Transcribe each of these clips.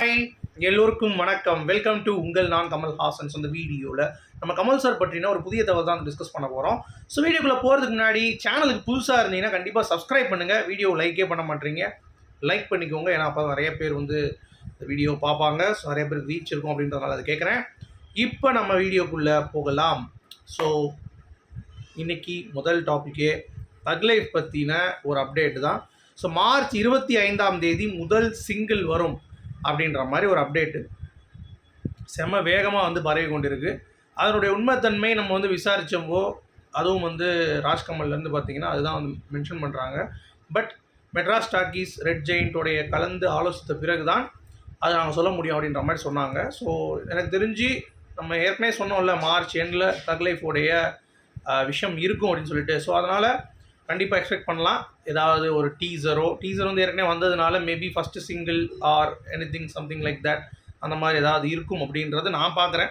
Hi எல்லோருக்கும் வணக்கம். Welcome to உங்கள் நான் கமல் ஹாசன்ஸ் அந்த வீடியோவில் நம்ம கமல் சார் பற்றின ஒரு புதிய தகவல் தான் டிஸ்கஸ் பண்ண போகிறோம் ஸோ வீடியோக்குள்ளே போகிறதுக்கு முன்னாடி சேனலுக்கு புதுசாக இருந்தீங்கன்னா கண்டிப்பாக சப்ஸ்கிரைப் பண்ணுங்கள் வீடியோ லைக்கே பண்ண மாட்டீங்க. லைக் பண்ணிக்கோங்க. ஏன்னா அப்போ நிறைய பேர் வந்து இந்த வீடியோ பார்ப்பாங்க. ஸோ நிறைய பேருக்கு ரீச் இருக்கும் அப்படின்றதுனால அதை கேட்குறேன் இப்போ நம்ம வீடியோக்குள்ளே போகலாம். ஸோ இன்னைக்கு முதல் டாப்பிக்கே தக் லைஃப் பற்றின ஒரு அப்டேட் தான். ஸோ மார்ச் இருபத்தி ஐந்தாம் தேதி முதல் சிங்கிள் வரும். அப்படின்ற மாதிரி ஒரு அப்டேட்டு செம வேகமாக வந்து பரவி கொண்டிருக்கு. அதனுடைய உண்மைத்தன்மை நம்ம வந்து விசாரித்தப்போ அதுவும் வந்து ராஜ்கமல்லேருந்து பார்த்தீங்கன்னா அதுதான் வந்து மென்ஷன் பண்ணுறாங்க பட் மெட்ராஸ் டாக்கீஸ் ரெட் ஜெயின்ட்டோடைய கலந்து ஆலோசித்த பிறகு தான் அதை நாங்கள் சொல்ல முடியும் அப்படின்ற மாதிரி சொன்னாங்க. ஸோ எனக்கு தெரிஞ்சு நம்ம ஏற்கனவே சொன்னோம்ல மார்ச் எண்டில் தக் லைஃபோடைய விஷயம் இருக்கும் அப்படின்னு சொல்லிட்டு. ஸோ அதனால் கண்டிப்பாக எக்ஸ்பெக்ட் பண்ணலாம். ஏதாவது ஒரு டீசரோ டீசர் வந்து ஏற்கனவே வந்ததுனால maybe first single or any thing something like that அந்த மாதிரி ஏதாவது இருக்கும் அப்படின்றத நான் பார்க்குறேன்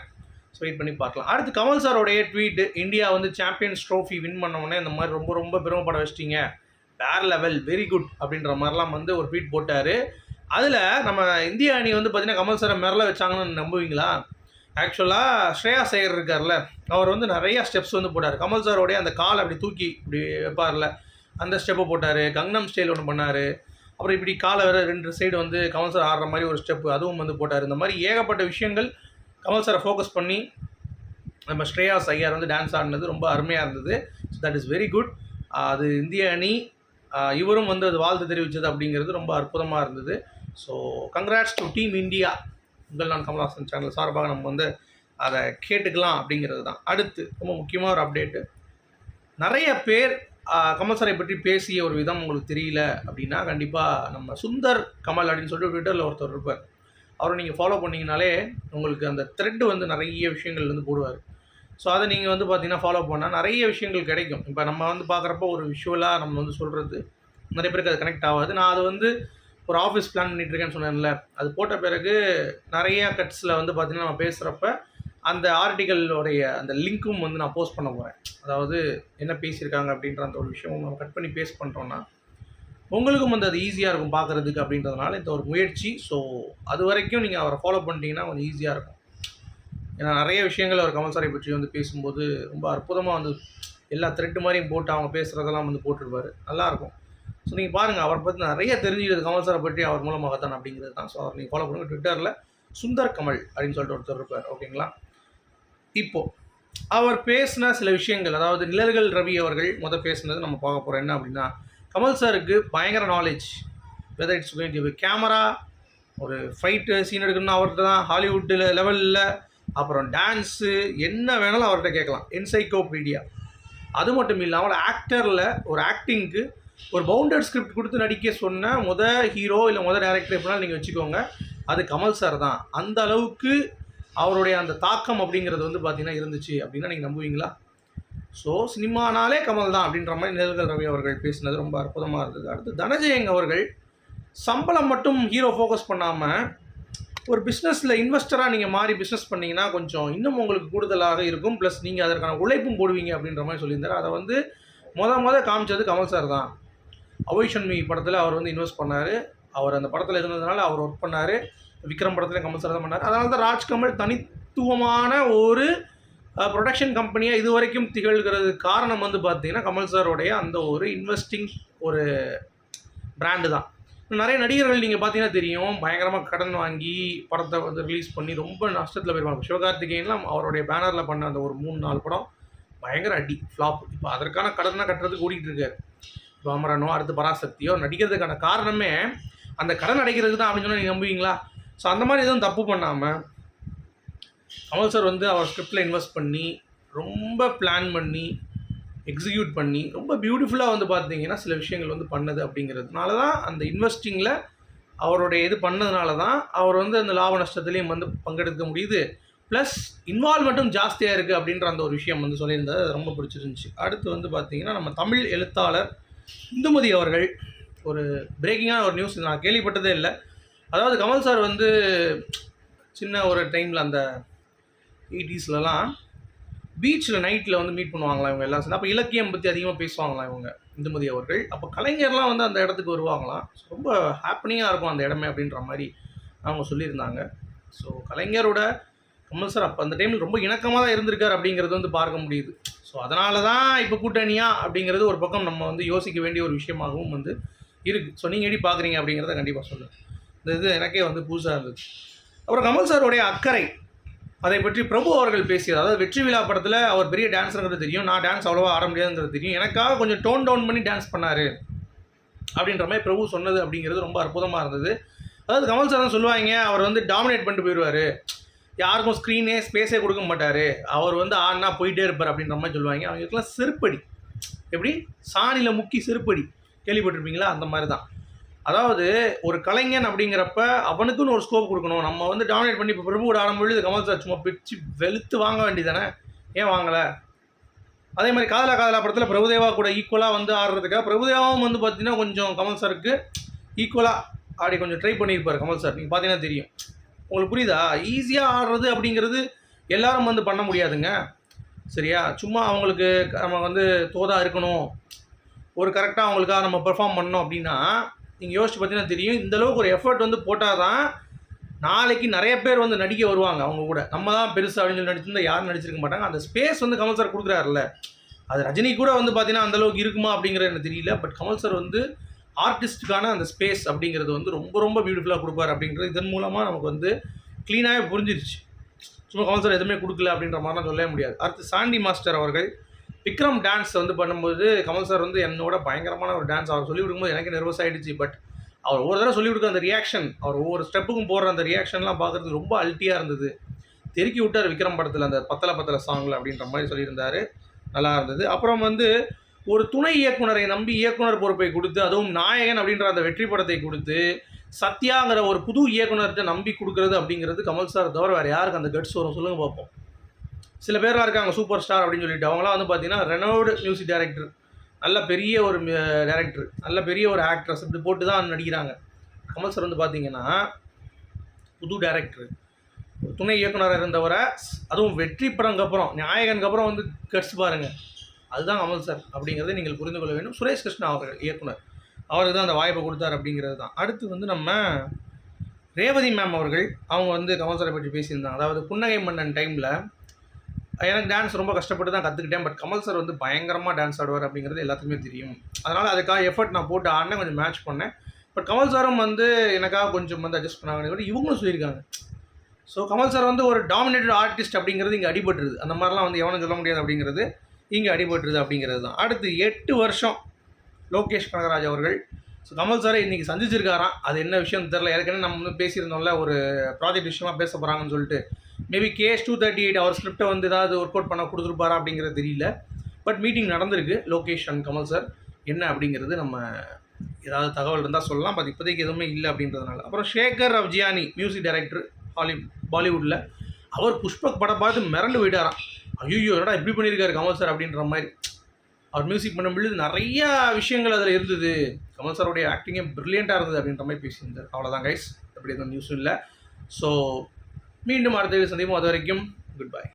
ஸோ வெயிட் பண்ணி பார்க்கலாம். அடுத்து கமல் சாரோடைய ட்வீட் இந்தியா வந்து சாம்பியன்ஸ் ட்ரோஃபி வின் பண்ணவுடனே இந்த மாதிரி ரொம்ப ரொம்ப பெருமைப்பட வச்சிட்டிங்க. வேர் லெவல் வெரி குட் அப்படின்ற மாதிரிலாம் வந்து ஒரு ட்வீட் போட்டார். அதில் நம்ம இந்திய அணி வந்து பார்த்தீங்கன்னா கமல் சாரை மிரள வச்சாங்கன்னு நம்புவீங்களா? ஆக்சுவலாக ஸ்ரேயா சேகர் இருக்கார்ல அவர் வந்து நிறையா ஸ்டெப்ஸ் வந்து போட்டார். கமல் சாரோடைய அந்த கால் அப்படி தூக்கி இப்படி வைப்பார்ல. அந்த ஸ்டெப்பை போட்டார். கங்னம் ஸ்டைல் ஒன்று பண்ணார். அப்புறம் இப்படி காலை வேறு ரெண்டு சைடு வந்து கமல் சார் ஆடுற மாதிரி ஒரு ஸ்டெப்பு அதுவும் வந்து போட்டார். இந்த மாதிரி ஏகப்பட்ட விஷயங்கள் கமல் சாரை ஃபோக்கஸ் பண்ணி நம்ம ஸ்ரேயா ஐயார் வந்து டான்ஸ் ஆடினது ரொம்ப அருமையாக இருந்தது. So that is very good அது இந்திய அணி இவரும் வந்து அது வாழ்த்து தெரிவித்தது அப்படிங்கிறது ரொம்ப அற்புதமாக இருந்தது. So congrats to team India உங்கள் நான் கமல்ஹாசன் சேனல் சார்பாக நம்ம வந்து அதை கேட்டுக்கலாம் அப்படிங்கிறது தான். அடுத்து ரொம்ப முக்கியமாக ஒரு அப்டேட்டு நிறைய பேர் கமல் சாரை பற்றி பேசிய ஒரு விதம் உங்களுக்கு தெரியல அப்படின்னா கண்டிப்பாக நம்ம சுந்தர் கமல் அப்படின்னு சொல்லிட்டு ட்விட்டரில் ஒருத்தர் இருப்பார். அவரை நீங்கள் ஃபாலோ பண்ணிங்கனாலே உங்களுக்கு அந்த த்ரெட் வந்து நிறைய விஷயங்கள் வந்து போடுவார். ஸோ அதை நீங்கள் வந்து பார்த்தீங்கன்னா ஃபாலோ பண்ணால் நிறைய விஷயங்கள் கிடைக்கும். இப்போ நம்ம வந்து பார்க்குறப்ப ஒரு விஷுவலாக நம்ம வந்து சொல்கிறது நிறைய பேருக்கு அது கனெக்ட் ஆகாது. நான் அது வந்து ஒரு ஆஃபீஸ் பிளான் பண்ணிட்டு இருக்கேன்னு சொன்னேன்ல. அது போட்ட பிறகு நிறைய கட்ஸில் வந்து பார்த்தீங்கன்னா நம்ம பேசுகிறப்ப அந்த ஆர்டிக்கலோடைய அந்த லிங்க்கும் வந்து நான் போஸ்ட் பண்ண போகிறேன் அதாவது என்ன பேசியிருக்காங்க அப்படின்ற அந்த ஒரு விஷயம் நம்ம கட் பண்ணி பேஸ்ட் பண்ணுறோன்னா உங்களுக்கும் வந்து அது ஈஸியாக இருக்கும் பார்க்குறதுக்கு அப்படின்றதுனால இந்த ஒரு முயற்சி. ஸோ அது வரைக்கும் நீங்கள் அவரை ஃபாலோ பண்ணிட்டீங்கன்னா கொஞ்சம் ஈஸியாக இருக்கும். ஏன்னா நிறைய விஷயங்கள் அவர் கமல் சாரை பற்றி வந்து பேசும்போது ரொம்ப அற்புதமாக வந்து எல்லா த்ரெட்டு மாதிரியும் போட்டு அவங்க பேசுகிறதெல்லாம் வந்து போட்டுருப்பார் நல்லாயிருக்கும் ஸோ நீங்கள் பாருங்கள் அவரை பற்றி நிறைய தெரிஞ்சுக்கிறது கமல் சாரை பற்றி அவர் மூலமாக தான் அப்படிங்கிறது தான். ஸோ அவர் நீங்கள் ஃபாலோ பண்ணுங்கள் ட்விட்டரில் சுந்தர் கமல் அப்படின்னு சொல்லிட்டு ஒருத்தர் இருப்பார் ஓகேங்களா இப்போது அவர் பேசின சில விஷயங்கள் அதாவது நிழல்கள் ரவி அவர்கள் முத பேசுனது நம்ம பார்க்க போகிறோம் என்ன அப்படின்னா கமல் சாருக்கு பயங்கர knowledge whether it's going to camera ஒரு ஃபைட்டு சீன் எடுக்கணும்னா அவர்கிட்ட தான் ஹாலிவுட்டில் லெவலில் அப்புறம் டான்ஸு என்ன வேணாலும் அவர்கிட்ட கேட்கலாம். என்சைக்கோபீடியா அது மட்டும் இல்லாமல் ஆக்டரில் ஒரு ஆக்டிங்க்கு ஒரு பவுண்டட் ஸ்கிரிப்ட் கொடுத்து நடிக்க சொன்ன முத ஹீரோ இல்லை முத டேரக்டர் எப்படினாலும் நீங்கள் வச்சுக்கோங்க. அது கமல் சார் தான். அந்த அளவுக்கு அவருடைய அந்த தாக்கம் அப்படிங்கிறது வந்து பார்த்தீங்கன்னா இருந்துச்சு அப்படின்னா நீங்கள் நம்புவீங்களா? ஸோ சினிமானாலே கமல் தான் அப்படின்ற மாதிரி நிழல்கள் ரவி அவர்கள் பேசினது ரொம்ப அற்புதமாக இருந்தது. அடுத்து தனஜெயங் அவர்கள் சம்பளம் மட்டும் ஹீரோ ஃபோக்கஸ் பண்ணாமல் ஒரு பிஸ்னஸில் இன்வெஸ்டராக நீங்கள் மாறி பிஸ்னஸ் பண்ணீங்கன்னா கொஞ்சம் இன்னும் உங்களுக்கு கூடுதலாக இருக்கும். ப்ளஸ் நீங்கள் அதற்கான உழைப்பும் போடுவீங்க அப்படின்ற மாதிரி சொல்லியிருந்தார். அதை வந்து மொதல் மொதல் காமிச்சது கமல் சார் தான். அவைஷன்மி படத்தில் அவர் வந்து இன்வெஸ்ட் பண்ணார். அவர் அந்த படத்தில் இருந்ததுனால அவர் ஒர்க் பண்ணார். விக்ரம் படத்தில் கமல் சார் தான் பண்ணார். அதனால தான் ராஜ்கமல் தனித்துவமான ஒரு ப்ரொடக்ஷன் கம்பெனியாக இது வரைக்கும் திகழ்கிறது காரணம் வந்து பார்த்திங்கன்னா கமல் சாரோடைய அந்த ஒரு இன்வெஸ்டிங் ஒரு பிராண்டு தான். நிறைய நடிகர்கள் நீங்கள் பார்த்தீங்கன்னா தெரியும் பயங்கரமாக கடன் வாங்கி படத்தை வந்து ரிலீஸ் பண்ணி ரொம்ப நஷ்டத்தில் போயிருப்பாங்க. சிவகார்த்திகேயன்லாம் அவருடைய பேனரில் பண்ண அந்த ஒரு மூணு நாலு படம் பயங்கர அடி ஃப்ளாப் இப்போ அதற்கான கடனை கட்டுறதுக்கு ஓடிக்கிட்டு இருக்காரு. இப்போ அமரனோ அடுத்து பராசக்தியோ நடிக்கிறதுக்கான காரணமே அந்த கடன் அடைக்கிறதுக்கு தான் அப்படின்னு சொன்னால் நீங்கள் நம்புவீங்களா? ஸோ அந்த மாதிரி எதுவும் தப்பு பண்ணாமல் கமல் சார் வந்து அவர் ஸ்கிரிப்டில் இன்வெஸ்ட் பண்ணி ரொம்ப பிளான் பண்ணி எக்ஸிக்யூட் பண்ணி ரொம்ப பியூட்டிஃபுல்லாக வந்து பார்த்தீங்கன்னா சில விஷயங்கள் வந்து பண்ணது அப்படிங்கிறதுனால தான் அந்த இன்வெஸ்டிங்கில் அவருடைய இது பண்ணதுனால தான் அவர் வந்து அந்த லாப நஷ்டத்துலேயும் வந்து பங்கெடுக்க முடியுது. ப்ளஸ் இன்வால்மெண்ட்டும் ஜாஸ்தியாக இருக்குது அப்படின்ற அந்த ஒரு விஷயம் வந்து சொல்லியிருந்தது அது ரொம்ப பிடிச்சிருந்துச்சு. அடுத்து வந்து பார்த்தீங்கன்னா நம்ம தமிழ் எழுத்தாளர் இந்துமதி அவர்கள் ஒரு பிரேக்கிங்கான ஒரு நியூஸ் நான் கேள்விப்பட்டதே இல்லை. அதாவது கமல் சார் வந்து சின்ன ஒரு டைமில் அந்த எயிட்டிஸ்லலாம் பீச்சில் நைட்டில் வந்து மீட் பண்ணுவாங்களா இவங்க எல்லாம் சேர்ந்து? அப்போ இலக்கியம் பற்றி அதிகமாக பேசுவாங்களாம் இவங்க இந்துமதி அவர்கள்? அப்போ கலைஞர்லாம் வந்து அந்த இடத்துக்கு வருவாங்களாம். ரொம்ப ஹாப்பினிங்காக இருக்கும் அந்த இடமே அப்படின்ற மாதிரி அவங்க சொல்லியிருந்தாங்க. ஸோ கலைஞரோட கமல் சார் அப்போ அந்த டைமில் ரொம்ப இணக்கமாக தான் இருந்திருக்கார் அப்படிங்கிறது வந்து பார்க்க முடியுது. ஸோ அதனால தான் இப்போ கூட்டணியா அப்படிங்கிறது ஒரு பக்கம் நம்ம வந்து யோசிக்க வேண்டிய ஒரு விஷயமாகவும் வந்து இருக்குது ஸோ நீங்கள் எப்படி பார்க்குறீங்க அப்படிங்கிறத கண்டிப்பாக சொல்லுங்கள் இந்த இது எனக்கே வந்து புதுசாக இருந்தது. அப்புறம் கமல் சாருடைய அக்கறை அதை பற்றி பிரபு அவர்கள் பேசியது. அதாவது வெற்றி விழா படத்தில் அவர் பெரிய டான்ஸருங்கிறது தெரியும். நான் டான்ஸ் அவ்வளோவா ஆட முடியாதுங்கிறது தெரியும். எனக்காக கொஞ்சம் டோன் டவுன் பண்ணி டான்ஸ் பண்ணார் அப்படின்ற மாதிரி பிரபு சொன்னது அப்படிங்கிறது ரொம்ப அற்புதமாக இருந்தது. அதாவது கமல் சார் தான் சொல்லுவாங்க அவர் வந்து டாமினேட் பண்ணிட்டு போயிடுவார் யாருக்கும் ஸ்க்ரீனே ஸ்பேஸே கொடுக்க மாட்டார். அவர் வந்து ஆடினா போயிட்டே இருப்பார் அப்படின்ற மாதிரி சொல்லுவாங்க. அவங்களுக்குலாம் செருப்படி. எப்படி? சாணியில் முக்கி செருப்படி. கேள்விப்பட்டிருப்பீங்களா? அந்த மாதிரி தான் அதாவது ஒரு கலைஞன் அப்படிங்கிறப்ப அவனுக்குன்னு ஒரு ஸ்கோப் கொடுக்கணும். நம்ம வந்து டாமினேட் பண்ணி இப்போ பிரபு ஆடும் ஆடும்பொழுது கமல் சார் சும்மா பிச்சு வெளுத்து வாங்க வேண்டியதானே ஏன் வாங்கலை? அதே மாதிரி காதலா காதலா படத்தில் பிரபுதேவா கூட ஈக்குவலாக வந்து ஆடுறதுக்காக பிரபுதேவாவும் வந்து பார்த்தீங்கன்னா கொஞ்சம் கமல் சாருக்கு ஈக்குவலாக ஆடி கொஞ்சம் ட்ரை பண்ணியிருப்பார் கமல் சார். நீங்கள் பார்த்தீங்கன்னா தெரியும். உங்களுக்கு புரியுதா? ஈஸியாக ஆடுறது அப்படிங்கிறது எல்லாரும் வந்து பண்ண முடியாதுங்க. சரியா? சும்மா அவங்களுக்கு நம்ம வந்து தோதாக இருக்கணும். ஒரு கரெக்டாக அவங்களுக்காக நம்ம பெர்ஃபார்ம் பண்ணோம் அப்படின்னா நீங்கள் யோசிச்சு பார்த்தீங்கன்னா தெரியும். இந்த அளவுக்கு ஒரு எஃபர்ட் வந்து போட்டால் தான் நாளைக்கு நிறைய பேர் வந்து நடிக்க வருவாங்க அவங்க கூட. நம்ம தான் பெருசு அப்படின்னு சொல்லி நடிச்சிருந்தா யாரும் நடிச்சிருக்க மாட்டாங்க. அந்த ஸ்பேஸ் வந்து கமல் சார் கொடுக்குறாருல்ல. அது ரஜினி கூட வந்து பார்த்தீங்கன்னா அந்த அளவுக்கு இருக்குமா அப்படிங்கிறது எனக்கு தெரியல. பட் கமல் சார் வந்து ஆர்டிஸ்ட்டுக்கான அந்த ஸ்பேஸ் அப்படிங்கிறது வந்து ரொம்ப ரொம்ப பியூட்டிஃபுல்லாக கொடுப்பார் அப்படிங்கிறது இதன் மூலமாக நமக்கு வந்து க்ளீனாகவே புரிஞ்சிருச்சு. சும்மா கவுன்சர் எதுவுமே கொடுக்கல அப்படின்ற மாதிரிலாம் சொல்லவே முடியாது. அடுத்து சாண்டி மாஸ்டர் அவர்கள் விக்ரம் டான்ஸ் வந்து பண்ணும்போது கமல் சார் வந்து என்னோட பயங்கரமான ஒரு டான்ஸ் அவர் சொல்லி கொடுக்கும்போது எனக்கு நர்வஸ் ஆகிடுச்சு பட் அவர் ஒவ்வொரு தடவை சொல்லி கொடுக்குற அந்த ரியாக்ஷன் அவர் ஒவ்வொரு ஸ்டெப்புக்கும் போடுற அந்த ரியாக்ஷன்லாம் பார்க்குறது ரொம்ப அல்ட்டியாக இருந்தது. தெருக்கி விட்டார் விக்ரம் படத்தில் அந்த பத்தல பத்தல சாங்கில் அப்படின்ற மாதிரி சொல்லியிருந்தார். நல்லா இருந்தது. அப்புறம் வந்து ஒரு துணை இயக்குனரை நம்பி இயக்குனர் பொறுப்பை கொடுத்து அதுவும் நாயகன் அப்படின்ற அந்த வெற்றி படத்தை கொடுத்து சத்யாங்கிற ஒரு புது இயக்குனர்கிட்ட நம்பி கொடுக்குறது அப்படிங்கிறது கமல் சார் தவிர வேறு யாருக்கு அந்த கட்ஸ் வரும்? சொல்லுங்கள் பார்ப்போம். சில பேர்லாம் இருக்காங்க சூப்பர் ஸ்டார் அப்படின்னு சொல்லிட்டு. அவங்களாம் வந்து பார்த்தீங்கன்னா ரெனோடு மியூசிக் டைரக்டர் நல்ல பெரிய ஒரு டேரக்டர் நல்ல பெரிய ஒரு ஆக்ட்ரஸ் இப்படி போட்டு தான் நடிக்கிறாங்க. கமல் சார் வந்து பார்த்தீங்கன்னா புது டேரக்டர் ஒரு துணை இயக்குனராக இருந்தவரை அதுவும் வெற்றி படங்கப்புறம் நாயகனுக்கு அப்புறம் வந்து கட்ஸ் பாருங்கள் அதுதான் அமல் சார் அப்படிங்கிறத நீங்கள் புரிந்து கொள்ள வேண்டும். சுரேஷ் கிருஷ்ணா அவர்கள் இயக்குனர். அவருக்கு தான் அந்த வாய்ப்பை கொடுத்தார் அப்படிங்கிறது தான். அடுத்து வந்து நம்ம ரேவதி மேம் அவர்கள் அவங்க வந்து கமல் சாரை பற்றி பேசியிருந்தாங்க. அதாவது புன்னகை மன்னன் டைமில் எனக்கு டான்ஸ் ரொம்ப கஷ்டப்பட்டு தான் கற்றுக்கிட்டேன் பட் கமல் சார் வந்து பயங்கரமாக டான்ஸ் ஆடுவார் அப்படிங்கிறது எல்லாத்துக்குமே தெரியும். அதனால் அதுக்காக எஃபர்ட் நான் போட்டு ஆடினேன். கொஞ்சம் மேட்ச் பண்ணேன். பட் கமல் சாரும் வந்து எனக்காக கொஞ்சம் வந்து அட்ஜஸ்ட் கூட இவங்களும் சொல்லியிருக்காங்க. ஸோ கமல் சார் வந்து ஒரு டாமினேட்டட் ஆர்டிஸ்ட் அப்படிங்கிறது இங்கே அடிபட்டுருது. அந்த மாதிரிலாம் வந்து எவனும் சொல்ல முடியாது அப்படிங்கிறது. இங்கே அடிபட்டுருது அப்படிங்கிறது தான். அடுத்து எட்டு வருஷம் லோகேஷ் கனகராஜ் அவர்கள். ஸோ கமல் சாரை இன்றைக்கி சந்திச்சிருக்காராம். அது என்ன விஷயம் தெரில ஏற்கனவே நம்ம வந்து பேசியிருந்தோம்ல ஒரு ப்ராஜெக்ட் விஷயமா பேச போகிறாங்கன்னு சொல்லிட்டு. Maybe KS two thirty eight அவர் ஸ்கிரிப்டை வந்து ஏதாவது ஒர்க் அவுட் பண்ண கொடுத்துருப்பாரா அப்படிங்கிறது தெரியல. பட் மீட்டிங் நடந்திருக்கு லோகேஷ் அண்ட் கமல் சார். என்ன அப்படிங்கிறது நம்ம ஏதாவது தகவல் இருந்தால் சொல்லலாம். பட் இப்போதைக்கு எதுவுமே இல்லை அப்படின்றதுனால. அப்புறம் ஷேகர் ரவ்ஜியானி மியூசிக் டைரக்டர் ஹாலி பாலிவுட்டில் அவர் புஷ்பக் படம் பார்த்து மிரண்டு போயிட்டாராம். ஐயோ என்னடா இப்படி பண்ணியிருக்காரு கமல் சார் அப்படின்ற மாதிரி. அவர் மியூசிக் பண்ணும்பொழுது நிறையா விஷயங்கள் அதில் இருந்தது. கமல் சாருடைய ஆக்டிங்கே ப்ரில்லியண்ட்டாக இருந்தது அப்படின்ற மாதிரி பேசியிருந்தார். அவ்வளோதான் கைஸ் அப்படி எதுவும் நியூஸும் இல்லை. ஸோ மீண்டும் அடுத்த சந்திப்போம். அது வரைக்கும் குட் பை